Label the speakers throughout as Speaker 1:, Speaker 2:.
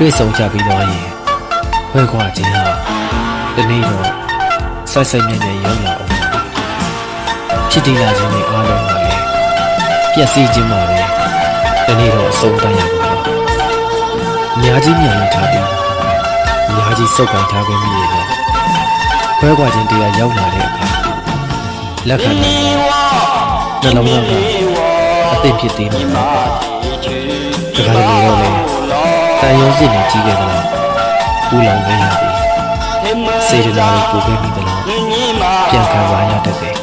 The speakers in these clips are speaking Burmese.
Speaker 1: တွေ့ဆုံကြပြီးတော့ရင်ဖွဲ့ခွာခြင်းဟာဒီနေ့တော့စိုက်စိုက်မြဲမြဲရောက်လာအောင်ပါဖြစ်တည်လာခြင်းတွေအားလုံးကလည်းပျက်စီးခြင်းမှာပဲဒီနေ့တော့အဆုံးတန်းရပါတော့အများကြီးမြန်လို့ထားပြီးအများကြီးစုပ်ကိုင်ထားခဲ့မိရတော့ခွဲခွာခြင်းတရားရောက်လာတဲ့အခါလက်ခံနိုင်နှလုံးသားကအသိဖြစ်သေးမှာပါတခါတလေတော့လေ တန်ရုံးစစ်နေကြီးခဲ့သလားပူလောင်နေရပြီစေတနာကိုပူခဲ့မိသလားပြန်ခံစားရတတ်တယ်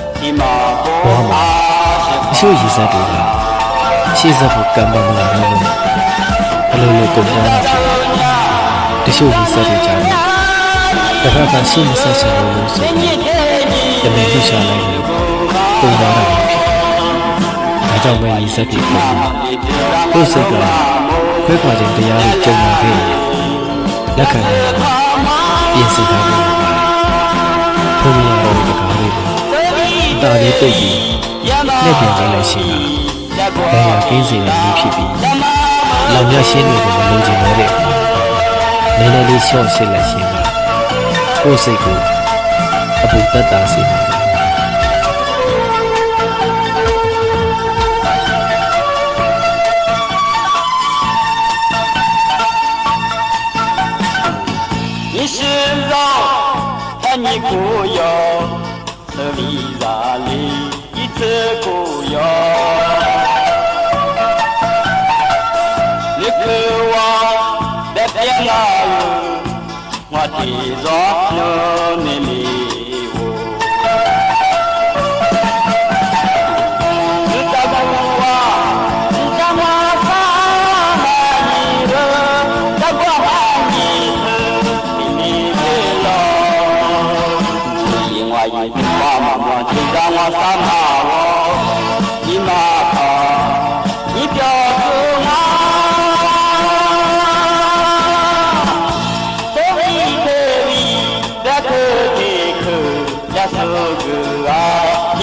Speaker 1: ဘဝမှာအရှို့ရည်စားတွေကရှေ့ဆက်ဖို့ကံမမလာတော့လို့အလိုလိုကုန်သွားတာဖြစ်တယ်တချို့ရည်စားတွေကြောင့်တစ်ခါကရှေ့မဆက်ချင်လို့လို့ဆိုပြီးတမင်လှရှာလိုက်လို့ကုန်သွားတာဖြစ်တယ်ဒါကြောင့်ပဲရည်စားတွေကုန်တာကိုယ်စိတ်က ခွဲခွာခြင်းတရားကိုကြုံလာခဲ့ရင်လက်ခံရတာပြင်ဆင်ထားခဲ့ရပါတယ်ဘုရားတော်ဒီကားလေးကိုအတားလေးပိတ်ပြီးလက်ပြန်လေးလိုက်ရှင်တာဘယ်ရကင်းစေတဲ့လူဖြစ်ပြီးလောင်ရရှင်းတွေကိုမလိုချင်တော့တဲ့နည်းနည်းလေးရှော့ရှင်းလိုက်ရှင်တာကိုယ်စိတ်ကိုအပူတက်တာစေပါ
Speaker 2: 你上看你不要，这里哪里一直不要。你渴望在边那有，我地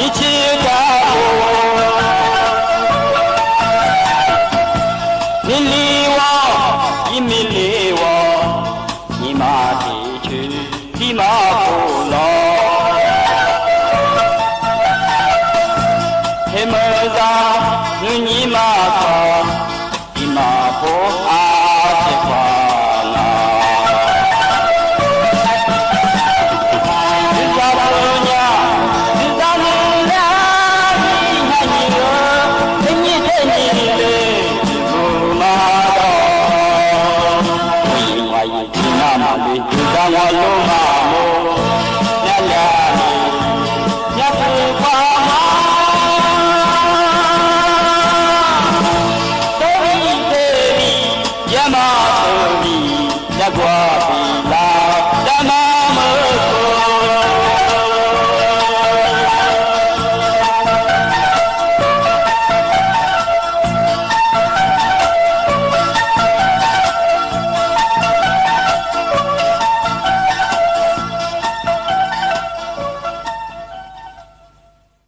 Speaker 2: 一起